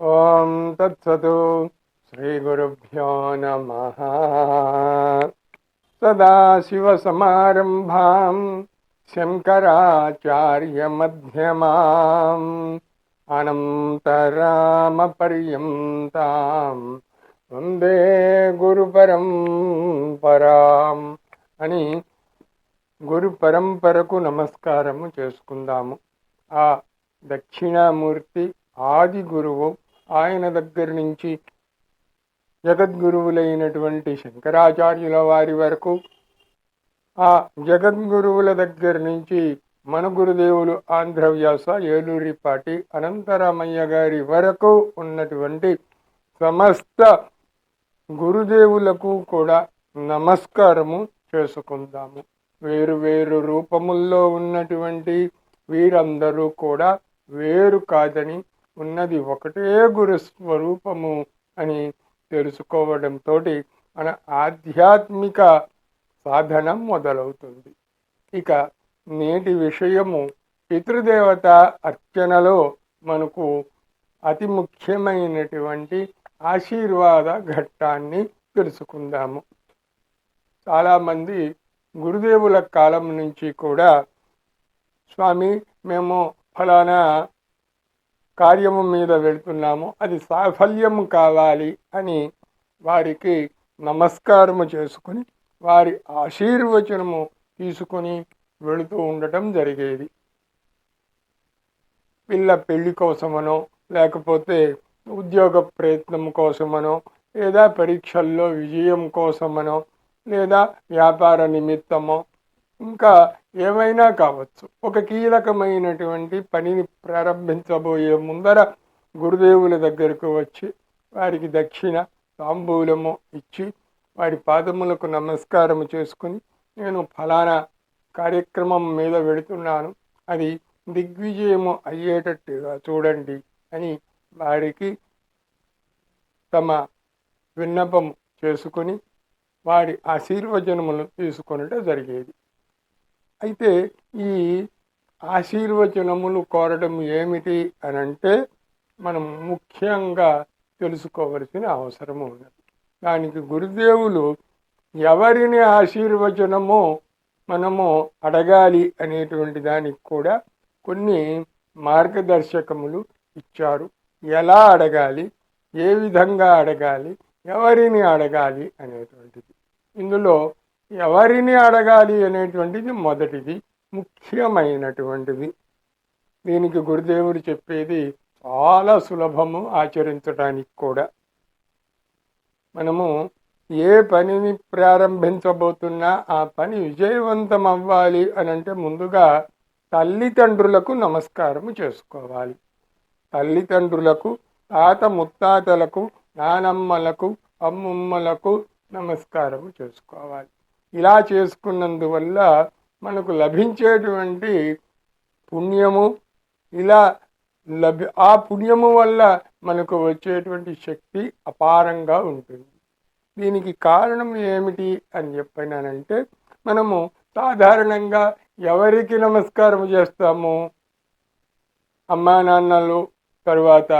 ఓం తత్సతు శ్రీగురుభ్యో నమ. సదాశివసమారంభాం శంకరాచార్యమధ్యమాం అనంతరామపర్యంతాం వందే గురుపరం పరాం అని గురు పరంపరకు నమస్కారము చేసుకుందాము. ఆ దక్షిణామూర్తి ఆది గురువు ఆయన దగ్గర నుంచి జగద్గురువులైనటువంటి శంకరాచార్యుల వారి వరకు ఆ జగద్గురువుల దగ్గర నుంచి మన గురుదేవులు ఆంధ్రవ్యాస ఏలూరిపాటి అనంతరామయ్య గారి వరకు ఉన్నటువంటి సమస్త గురుదేవులకు కూడా నమస్కారము చేసుకుందాము. వేరు వేరు రూపముల్లో ఉన్నటువంటి వీరందరూ కూడా వేరు కాదని ఉన్నది ఒకటే గురు స్వరూపము అని తెలుసుకోవడంతో మన ఆధ్యాత్మిక సాధన మొదలవుతుంది. ఇక నేటి విషయము పితృదేవత అర్చనలో మనకు అతి ముఖ్యమైనటువంటి ఆశీర్వాద ఘట్టాన్ని తెలుసుకుందాము. చాలామంది గురుదేవుల కాలం నుంచి కూడా స్వామి మేము ఫలానా కార్యము మీద వెళ్తున్నాము. అది సాఫల్యం కావాలి అని వారికి నమస్కారము చేసుకుని వారి ఆశీర్వచనము తీసుకొని వెళుతూ ఉండటం జరిగేది. పిల్ల పెళ్ళి కోసమనో లేకపోతే ఉద్యోగ ప్రయత్నం కోసమనో లేదా పరీక్షల్లో విజయం కోసమనో లేదా వ్యాపార నిమిత్తమో ఇంకా ఏమైనా కావచ్చు. ఒక కీలకమైనటువంటి పనిని ప్రారంభించబోయే ముందర గురుదేవుల దగ్గరకు వచ్చి వారికి దక్షిణ తాంబూలము ఇచ్చి వారి పాదములకు నమస్కారము చేసుకుని నేను ఫలానా కార్యక్రమం మీద వెళుతున్నాను. అది దిగ్విజయము అయ్యేటట్టుగా చూడండి అని వారికి తమ విన్నపం చేసుకుని వారి ఆశీర్వచనములు తీసుకొనటం జరిగేది. అయితే ఈ ఆశీర్వచనములు కోరడం ఏమిటి అని అంటే మనం ముఖ్యంగా తెలుసుకోవలసిన అవసరం ఉన్నది. దానికి గురుదేవులు ఎవరిని ఆశీర్వచనమో మనము అడగాలి అనేటువంటి దానికి కూడా కొన్ని మార్గదర్శకములు ఇచ్చారు. ఎలా అడగాలి? ఏ విధంగా అడగాలి? ఎవరిని అడగాలి అనేటువంటిది. ఇందులో ఎవరిని అడగాలి అనేటువంటిది మొదటిది ముఖ్యమైనటువంటిది. దీనికి గురుదేవుడు చెప్పేది చాలా సులభము ఆచరించడానికి కూడా. మనము ఏ పనిని ప్రారంభించబోతున్నా ఆ పని విజయవంతం అవ్వాలి అని అంటే ముందుగా తల్లిదండ్రులకు నమస్కారము చేసుకోవాలి. తల్లిదండ్రులకు తాత ముత్తాతలకు నానమ్మలకు అమ్మమ్మలకు నమస్కారము చేసుకోవాలి. ఇలా చేసుకున్నందువల్ల మనకు లభించేటువంటి పుణ్యము ఇలా లభి ఆ పుణ్యము వల్ల మనకు వచ్చేటువంటి శక్తి అపారంగా ఉంటుంది. దీనికి కారణం ఏమిటి అని చెప్పినానంటే మనము సాధారణంగా ఎవరికి నమస్కారం చేస్తాము? అమ్మా నాన్నలు తర్వాత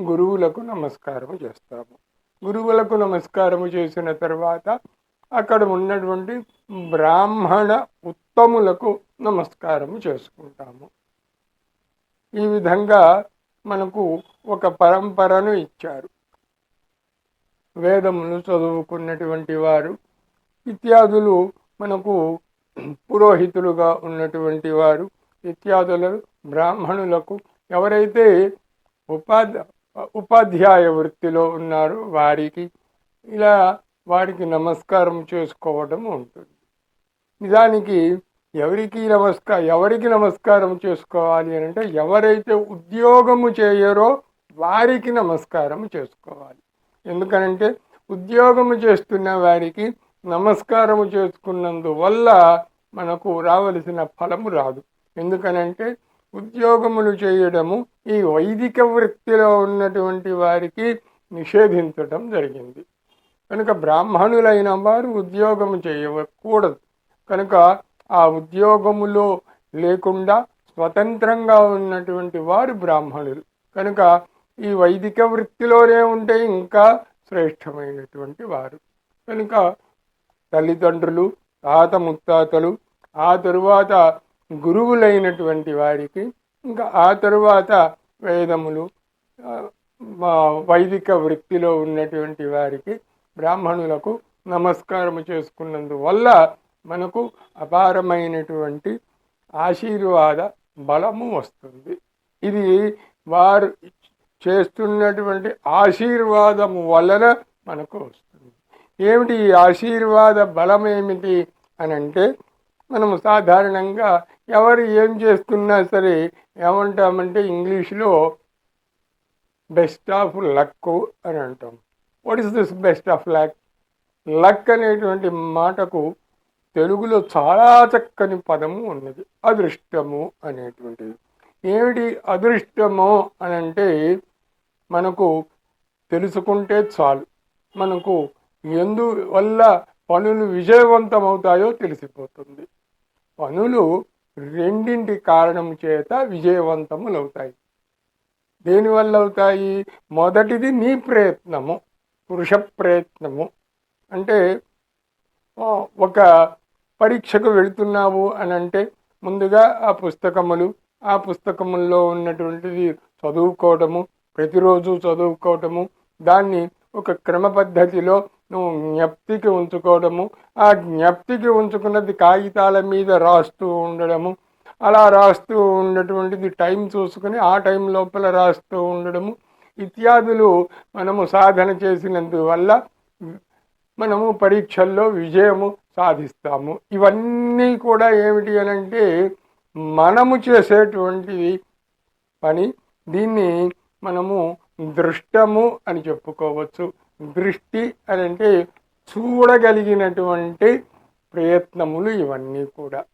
గురువులకు నమస్కారం చేస్తాము. గురువులకు నమస్కారము చేసిన తర్వాత అక్కడ ఉన్నటువంటి బ్రాహ్మణ ఉత్తములకు నమస్కారము చేసుకుంటాము. ఈ విధంగా మనకు ఒక పరంపరను ఇచ్చారు. వేదములు చదువుకున్నటువంటి వారు ఇత్యాదులు మనకు పురోహితులుగా ఉన్నటువంటి వారు ఇత్యాదులు బ్రాహ్మణులకు ఎవరైతే ఉపాధి ఉపాధ్యాయ వృత్తిలో ఉన్నారో వారికి ఇలా వారికి నమస్కారం చేసుకోవడం ఉంటుంది. నిజానికి ఎవరికి నమస్కారం ఎవరికి నమస్కారం చేసుకోవాలి అని అంటే ఎవరైతే ఉద్యోగము చేయరో వారికి నమస్కారం చేసుకోవాలి. ఎందుకనంటే ఉద్యోగము చేస్తున్న వారికి నమస్కారము చేసుకున్నందువల్ల మనకు రావలసిన ఫలము రాదు. ఎందుకనంటే ఉద్యోగములు చేయడము ఈ వైదిక వృత్తిలో ఉన్నటువంటి వారికి నిషేధించటం జరిగింది. కనుక బ్రాహ్మణులైన వారు ఉద్యోగం చేయకూడదు. కనుక ఆ ఉద్యోగములో లేకుండా స్వతంత్రంగా ఉన్నటువంటి వారు బ్రాహ్మణులు. కనుక ఈ వైదిక వృత్తిలోనే ఉంటే ఇంకా శ్రేష్టమైనటువంటి వారు. కనుక తల్లిదండ్రులు తాత ముత్తాతలు ఆ తరువాత గురువులైనటువంటి వారికి ఇంకా ఆ తరువాత వేదములు వైదిక వృత్తిలో ఉన్నటువంటి వారికి బ్రాహ్మణులకు నమస్కారం చేసుకున్నందువల్ల మనకు అపారమైనటువంటి ఆశీర్వాద బలము వస్తుంది. ఇది వారు చేస్తున్నటువంటి ఆశీర్వాదము వలన మనకు వస్తుంది. ఏమిటి ఈ ఆశీర్వాద బలం ఏమిటి అని అంటే మనము సాధారణంగా ఎవరు ఏం చేస్తున్నా సరే ఏమంటామంటే ఇంగ్లీష్లో బెస్ట్ ఆఫ్ లక్ అని అంటాం. What is this best of luck luck అనేటువంటి మాటకు తెలుగులో చాలా చక్కని పదము ఉన్నది. అదృష్టము అనేటువంటిది. ఏమిటి అదృష్టము అని అంటే మనకు తెలుసుకుంటే చాలు. మనకు ఎందువల్ల పనులు విజయవంతమవుతాయో తెలిసిపోతుంది. పనులు రెండింటి కారణం చేత విజయవంతములవుతాయి. దేనివల్ల అవుతాయి? మొదటిది నీ ప్రయత్నము. పురుష ప్రయత్నము. అంటే ఒక పరీక్షకు వెళుతున్నావు అని అంటే ముందుగా ఆ పుస్తకములు ఆ పుస్తకముల్లో ఉన్నటువంటిది చదువుకోవటము ప్రతిరోజు చదువుకోవటము దాన్ని ఒక క్రమ పద్ధతిలో నువ్వు జ్ఞప్తికి ఉంచుకోవడము ఆ జ్ఞప్తికి ఉంచుకున్నది కాగితాల మీద రాస్తూ ఉండడము అలా రాస్తూ ఉన్నటువంటిది టైం చూసుకుని ఆ టైం లోపల రాస్తూ ఉండడము ఇత్యాదులు మనము సాధన చేసినందువల్ల మనము పరీక్షల్లో విజయము సాధిస్తాము. ఇవన్నీ కూడా ఏమిటి అని అంటే మనము చేసేటువంటిది పని దీన్ని మనము దృష్టము అని చెప్పుకోవచ్చు. దృష్టి అని అంటే చూడగలిగినటువంటి ప్రయత్నములు ఇవన్నీ కూడా.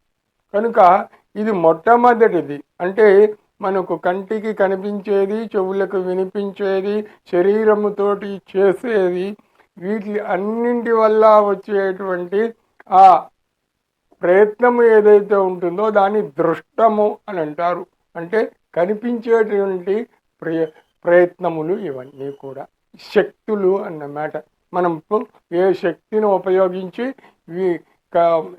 కనుక ఇది మొట్టమొదటిది. అంటే మనకు కంటికి కనిపించేది చెవులకు వినిపించేది శరీరముతోటి చేసేది వీటి అన్నింటి వల్ల వచ్చేటువంటి ఆ ప్రయత్నము ఏదైతే ఉంటుందో దాన్ని దృష్టము అని అంటారు. అంటే కనిపించేటువంటి ప్రయ ప్రయత్నములు ఇవన్నీ కూడా. శక్తులు అన్నమాట. మనం ఏ శక్తిని ఉపయోగించి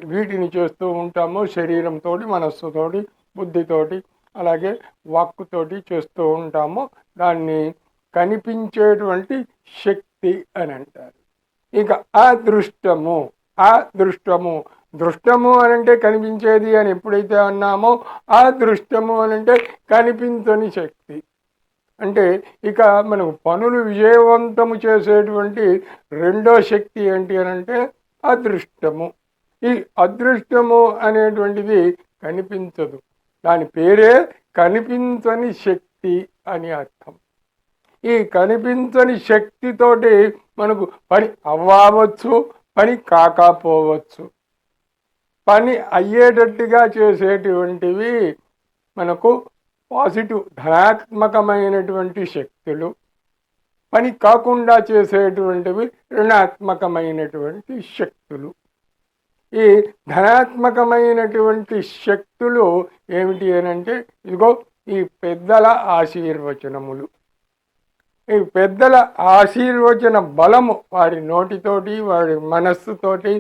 వీటిని చేస్తూ ఉంటామో శరీరంతో మనస్సుతోటి బుద్ధితోటి అలాగే వాక్కుతోటి చేస్తూ ఉంటామో. దాన్ని కనిపించేటువంటి శక్తి అని అంటారు. ఇక అదృష్టము. అదృష్టము. దృష్టము అని అంటే కనిపించేది అని ఎప్పుడైతే అన్నామో ఆ దృష్టము అని అంటే కనిపించని శక్తి. అంటే ఇక మనకు పనులు విజయవంతము చేసేటువంటి రెండో శక్తి ఏంటి అని అంటే అదృష్టము. ఈ అదృష్టము అనేటువంటిది కనిపించదు. దాని పేరే కనిపించని శక్తి అని అర్థం. ఈ కనిపించని శక్తితోటి మనకు పని అవ్వవచ్చు పని కాకపోవచ్చు. పని అయ్యేటట్టుగా చేసేటువంటివి మనకు పాజిటివ్ ధనాత్మకమైనటువంటి శక్తులు. పని కాకుండా చేసేటువంటివి రుణాత్మకమైనటువంటి శక్తులు. ఈ ధనాత్మకమైనటువంటి శక్తులు ఏమిటి అని అంటే ఇదిగో ఈ పెద్దల ఆశీర్వచనములు. ఈ పెద్దల ఆశీర్వచన బలము వారి నోటితోటి వారి మనస్సుతోటి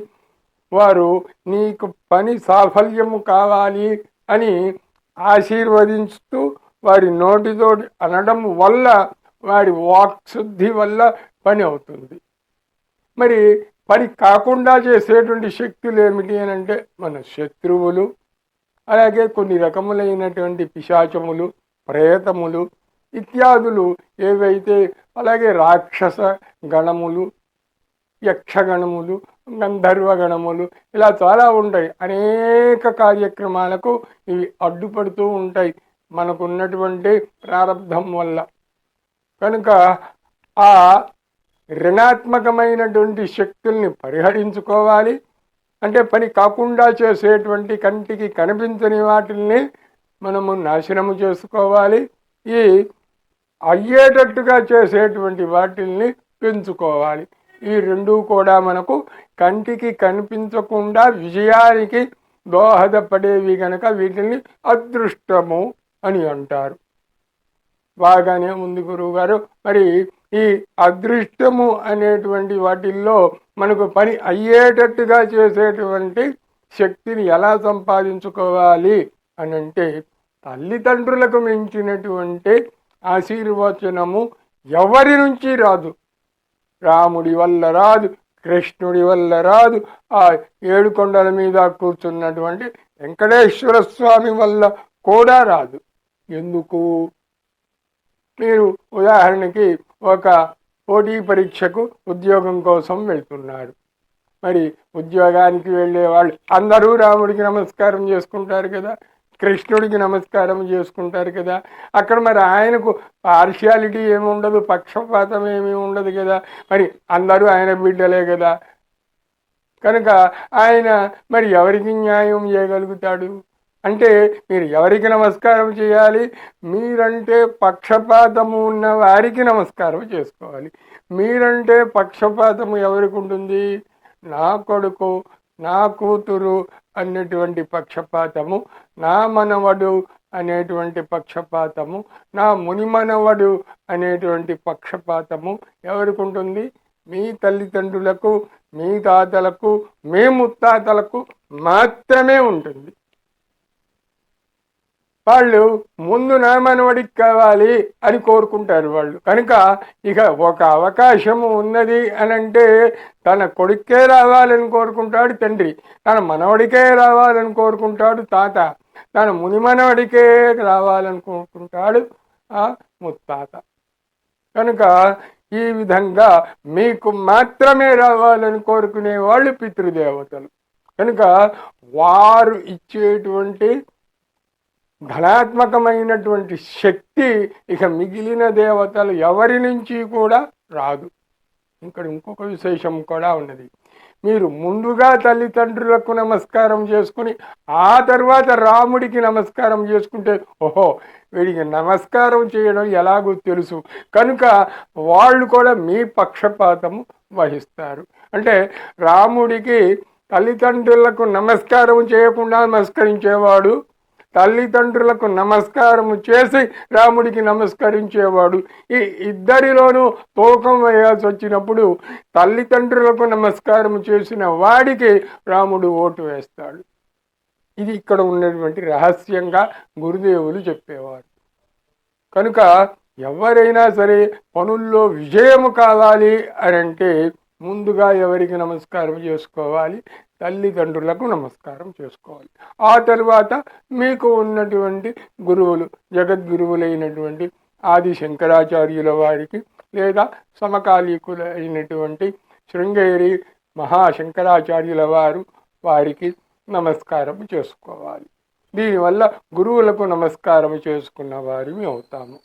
వారు నీకు పని సాఫల్యము కావాలి అని ఆశీర్వదించుతూ వారి నోటితోటి అనడం వల్ల వారి వాక్శుద్ధి వల్ల పని అవుతుంది. మరి పని కాకుండా చేసేటువంటి శక్తులు ఏమిటి అని అంటే మన శత్రువులు అలాగే కొన్ని రకములైనటువంటి పిశాచములు ప్రేతములు ఇత్యాదులు ఏవైతే అలాగే రాక్షస గణములు యక్షగణములు గంధర్వ గణములు ఇలా చాలా ఉంటాయి. అనేక కార్యక్రమాలకు ఇవి అడ్డుపడుతూ ఉంటాయి మనకున్నటువంటి ప్రారంధం వల్ల. కనుక ఆ రుణాత్మకమైనటువంటి శక్తుల్ని పరిహరించుకోవాలి. అంటే పని కాకుండా చేసేటువంటి కంటికి కనిపించని వాటిల్ని మనము నాశనము చేసుకోవాలి. ఈ అయ్యేటట్టుగా చేసేటువంటి వాటిల్ని పెంచుకోవాలి. ఈ రెండు కూడా మనకు కంటికి కనిపించకుండా విజయానికి దోహదపడేవి గనక వీటిని అదృష్టము అని అంటారు. బాగానే ఉంది గురువు గారు మరి ఈ అదృష్టము అనేటువంటి వాటిల్లో మనకు పని అయ్యేటట్టుగా చేసేటువంటి శక్తిని ఎలా సంపాదించుకోవాలి అని అంటే తల్లిదండ్రులకు మించినటువంటి ఆశీర్వచనము ఎవరి నుంచి రాదు? రాముడి వల్ల రాదు కృష్ణుడి వల్ల రాదు ఆ ఏడు కొండల మీద కూర్చున్నటువంటి వెంకటేశ్వర స్వామి వల్ల కూడా రాదు. ఎందుకు? మీరు ఉదాహరణకి ఒక పోటీ పరీక్షకు ఉద్యోగం కోసం వెళ్తున్నారు మరి ఉద్యోగానికి వెళ్ళే వాళ్ళు అందరూ రాముడికి నమస్కారం చేసుకుంటారు కదా కృష్ణుడికి నమస్కారం చేసుకుంటారు కదా అక్కడ మరి ఆయనకు పార్షియాలిటీ ఏమి ఉండదు పక్షపాతం ఏమీ ఉండదు కదా మరి అందరూ ఆయన బిడ్డలే కదా. కనుక ఆయన మరి ఎవరికి న్యాయం చేయగలుగుతాడు? అంటే మీరు ఎవరికి నమస్కారం చేయాలి? మీరంటే పక్షపాతము ఉన్న వారికి నమస్కారం చేసుకోవాలి. మీరంటే పక్షపాతము ఎవరికి ఉంటుంది? నా కొడుకు నా కూతురు అనేటువంటి పక్షపాతము నా మనవడు అనేటువంటి పక్షపాతము నా మునిమనవడు అనేటువంటి పక్షపాతము ఎవరికి ఉంటుంది? మీ తల్లిదండ్రులకు మీ తాతలకు మీ ముత్తాతలకు మాత్రమే ఉంటుంది. వాళ్ళు ముందు నా మనవడికి కావాలి అని కోరుకుంటారు వాళ్ళు. కనుక ఇక ఒక అవకాశము ఉన్నది అని అంటే తన కొడుకే రావాలని కోరుకుంటాడు తండ్రి. తన మనవడికే రావాలని కోరుకుంటాడు తాత. తన ముని మనవడికే రావాలని కోరుకుంటాడు ఆ ముత్తాత. కనుక ఈ విధంగా మీకు మాత్రమే రావాలని కోరుకునే వాళ్ళు పితృదేవతలు. కనుక వారు ఇచ్చేటువంటి ధనాత్మకమైనటువంటి శక్తి ఇక మిగిలిన దేవతలు ఎవరి నుంచి కూడా రాదు. ఇక్కడ ఇంకొక విశేషం కూడా ఉన్నది. మీరు ముందుగా తల్లిదండ్రులకు నమస్కారం చేసుకుని ఆ తర్వాత రాముడికి నమస్కారం చేసుకుంటే ఓహో వీడికి నమస్కారం చేయడం ఎలాగో తెలుసు. కనుక వాళ్ళు కూడా మీ పక్షపాతము వహిస్తారు. అంటే రాముడికి తల్లిదండ్రులకు నమస్కారం చేయకుండా నమస్కరించేవాడు తల్లిదండ్రులకు నమస్కారము చేసి రాముడికి నమస్కరించేవాడు. ఈ ఇద్దరిలోనూ తూకం వేయాల్సి వచ్చినప్పుడు తల్లిదండ్రులకు నమస్కారం చేసిన వాడికి రాముడు ఓటు వేస్తాడు. ఇది ఇక్కడ ఉన్నటువంటి రహస్యంగా గురుదేవులు చెప్పేవారు. కనుక ఎవరైనా సరే పనుల్లో విజయము కావాలి అని అంటే ముందుగా ఎవరికి నమస్కారం చేసుకోవాలి? తల్లిదండ్రులకు నమస్కారం చేసుకోవాలి. ఆ తర్వాత మీకు ఉన్నటువంటి గురువులు జగద్గురువులైనటువంటి ఆది శంకరాచార్యుల వారికి లేదా సమకాలీకులైనటువంటి శృంగేరి మహాశంకరాచార్యుల వారు వారికి నమస్కారం చేసుకోవాలి. దీనివల్ల గురువులకు నమస్కారం చేసుకున్న వారిని అవుతాము.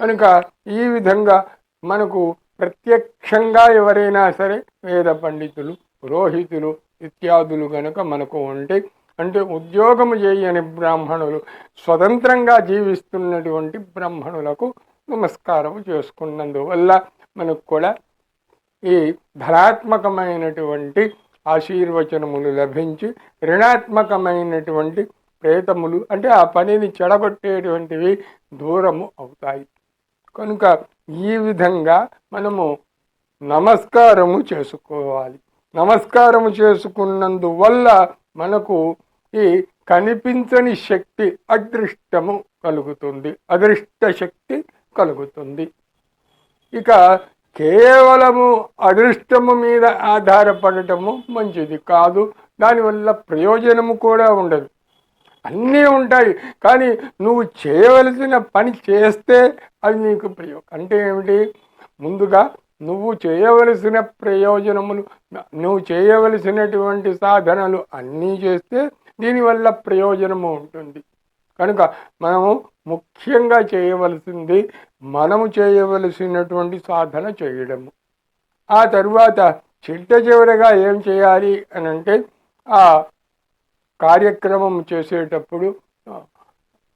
కనుక ఈ విధంగా మనకు ప్రత్యక్షంగా ఎవరైనా సరే వేద పండితులు పురోహితులు ఇత్యాదులు గనక మనకు ఉంటే అంటే ఉద్యోగము చేయని బ్రాహ్మణులు స్వతంత్రంగా జీవిస్తున్నటువంటి బ్రాహ్మణులకు నమస్కారం చేసుకున్నందువల్ల మనకు కూడా ఈ ధనాత్మకమైనటువంటి ఆశీర్వచనములు లభించి రుణాత్మకమైనటువంటి ప్రేతములు అంటే ఆ పనిని చెడగొట్టేటువంటివి దూరము అవుతాయి. కనుక ఈ విధంగా మనము నమస్కారము చేసుకోవాలి. నమస్కారం చేసుకున్నందువల్ల మనకు ఈ కనిపించని శక్తి అదృష్టము కలుగుతుంది. అదృష్ట శక్తి కలుగుతుంది. ఇక కేవలము అదృష్టము మీద ఆధారపడటము మంచిది కాదు. దానివల్ల ప్రయోజనము కూడా ఉండదు. అన్నీ ఉంటాయి. కానీ నువ్వు చేయవలసిన పని చేస్తే అది నీకు ప్రయోజనం. అంటే ఏమిటి? ముందుగా నువ్వు చేయవలసిన ప్రయోజనములు నువ్వు చేయవలసినటువంటి సాధనలు అన్నీ చేస్తే దీనివల్ల ప్రయోజనము ఉంటుంది. కనుక మనము ముఖ్యంగా చేయవలసింది మనము చేయవలసినటువంటి సాధన చేయడము. ఆ తరువాత చిట్ట చివరగా ఏం చేయాలి అని అంటే ఆ కార్యక్రమం చేసేటప్పుడు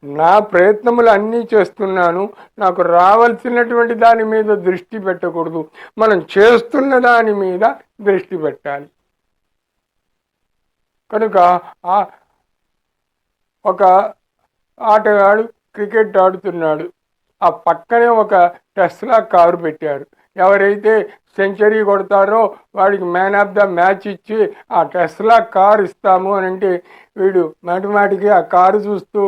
నా ప్రయత్నములు అన్నీ చేస్తున్నాను. నాకు రావాల్సినటువంటి దాని మీద దృష్టి పెట్టకూడదు. మనం చేస్తున్న దాని మీద దృష్టి పెట్టాలి. కనుక ఆ ఒక ఆటగాడు క్రికెట్ ఆడుతున్నాడు. ఆ పక్కనే ఒక టెస్లా కారు పెట్టారు ఎవరైతే సెంచరీ కొడతారో వాడికి మ్యాన్ ఆఫ్ ద మ్యాచ్ ఇచ్చి ఆ టెస్లా కారు ఇస్తాము అని అంటే వీడు మాటిమాటికి ఆ కారు చూస్తూ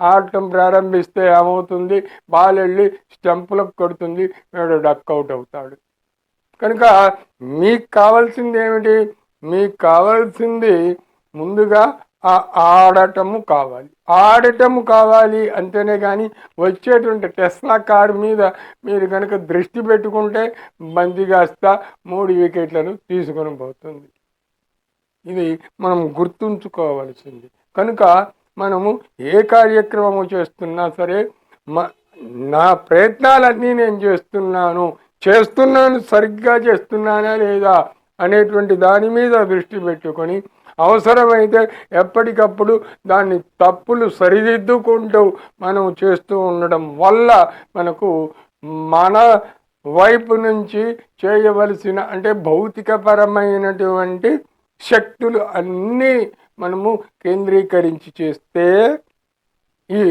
ఆడటం ప్రారంభిస్తే ఏమవుతుంది? బాల్ వెళ్ళి స్టంపులకు కొడుతుంది. వీడు డక్అవుట్ అవుతాడు. కనుక మీకు కావాల్సింది ఏమిటి? మీకు కావాల్సింది ముందుగా ఆ ఆడటము కావాలి. ఆడటము కావాలి అంతేనే కానీ వచ్చేటువంటి టెస్లా కారు మీద మీరు కనుక దృష్టి పెట్టుకుంటే బంతి కాస్త మూడు వికెట్లను తీసుకొని పోతుంది. ఇది మనం గుర్తుంచుకోవలసింది. కనుక మనము ఏ కార్యక్రమము చేస్తున్నా సరే నా ప్రయత్నాలన్నీ నేను చేస్తున్నాను చేస్తున్నాను సరిగ్గా చేస్తున్నానా లేదా అనేటువంటి దాని మీద దృష్టి పెట్టుకొని అవసరమైతే ఎప్పటికప్పుడు దాన్ని తప్పులు సరిదిద్దుకుంటూ మనం చేస్తూ ఉండడం వల్ల మనకు మన వైపు నుంచి చేయవలసిన అంటే భౌతికపరమైనటువంటి శక్తులు అన్నీ మనము కేంద్రీకరించి చేస్తే ఈ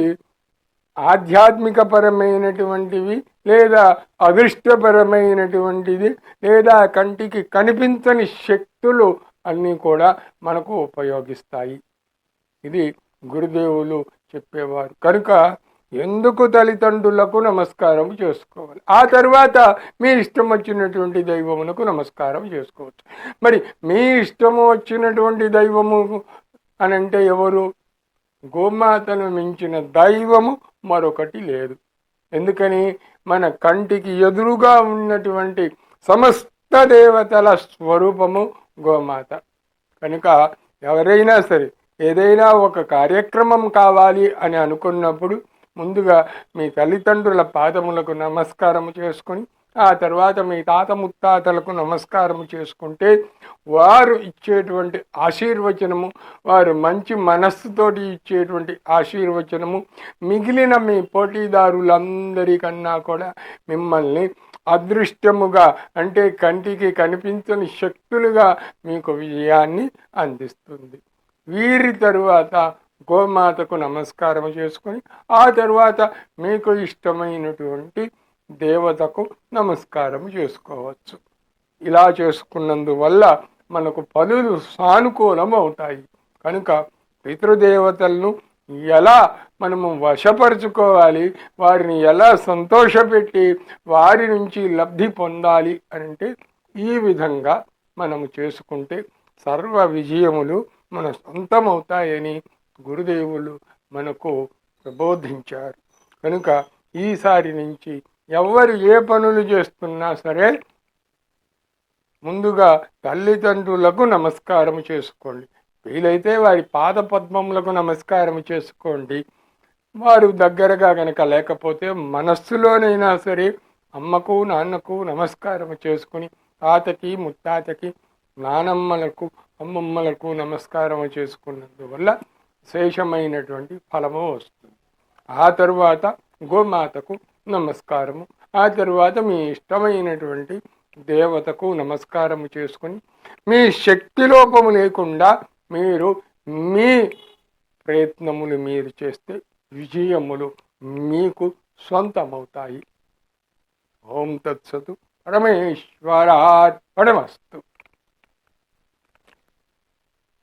ఆధ్యాత్మికపరమైనటువంటివి లేదా అదృష్టపరమైనటువంటిది లేదా కంటికి కనిపించని శక్తులు అన్నీ కూడా మనకు ఉపయోగిస్తాయి. ఇది గురుదేవులు చెప్పేవారు. కనుక ఎందుకు తల్లిదండ్రులకు నమస్కారం చేసుకోవాలి? ఆ తర్వాత మీ ఇష్టం వచ్చినటువంటి దైవమునకు నమస్కారం చేసుకోవచ్చు. మరి మీ ఇష్టము వచ్చినటువంటి దైవము అని అంటే ఎవరు? గోమాతను మించిన దైవము మరొకటి లేదు. ఎందుకని? మన కంటికి ఎదురుగా ఉన్నటువంటి సమస్త దేవతల స్వరూపము గోమాత. కనుక ఎవరైనా సరే ఏదైనా ఒక కార్యక్రమం కావాలి అని అనుకున్నప్పుడు ముందుగా మీ తల్లిదండ్రుల పాదములకు నమస్కారం చేసుకొని ఆ తర్వాత మీ తాత ముత్తాతలకు నమస్కారం చేసుకుంటే వారు ఇచ్చేటువంటి ఆశీర్వచనము వారు మంచి మనస్సుతోటి ఇచ్చేటువంటి ఆశీర్వచనము మిగిలిన మీ పోటీదారులందరికన్నా కూడా మిమ్మల్ని అదృష్టముగా అంటే కంటికి కనిపించని శక్తులుగా మీకు విజయాన్ని అందిస్తుంది. వీరి తరువాత గోమాతకు నమస్కారం చేసుకొని ఆ తర్వాత మీకు ఇష్టమైనటువంటి దేవతకు నమస్కారం చేసుకోవచ్చు. ఇలా చేసుకున్నందువల్ల మనకు పనులు సానుకూలం అవుతాయి కనుక పితృదేవతలను ఎలా మనము వశపరుచుకోవాలి వారిని ఎలా సంతోషపెట్టి వారి నుంచి లబ్ధి పొందాలి అంటే ఈ విధంగా మనము చేసుకుంటే సర్వ విజయములు మన సొంతమవుతాయని గురుదేవులు మనకు ప్రబోధించారు. కనుక ఈసారి నుంచి ఎవరు ఏ పనులు చేస్తున్నా సరే ముందుగా తల్లిదండ్రులకు నమస్కారం చేసుకోండి. వీలైతే వారి పాద పద్మములకు నమస్కారం చేసుకోండి. వారు దగ్గరగా కనుక లేకపోతే మనస్సులోనైనా సరే అమ్మకు నాన్నకు నమస్కారం చేసుకుని తాతకి ముత్తాతకి నానమ్మలకు అమ్మమ్మలకు నమస్కారం చేసుకున్నందువల్ల శేషమైనటువంటి ఫలము వస్తుంది. ఆ తరువాత గోమాతకు నమస్కారము. ఆ తరువాత మీ ఇష్టమైనటువంటి దేవతకు నమస్కారము చేసుకుని మీ శక్తి లోపము లేకుండా మీరు మీ ప్రయత్నములు మీరు చేస్తే విజయములు మీకు సొంతమవుతాయి. ఓం తత్సతు. పరమేశ్వరార్పణమస్తు.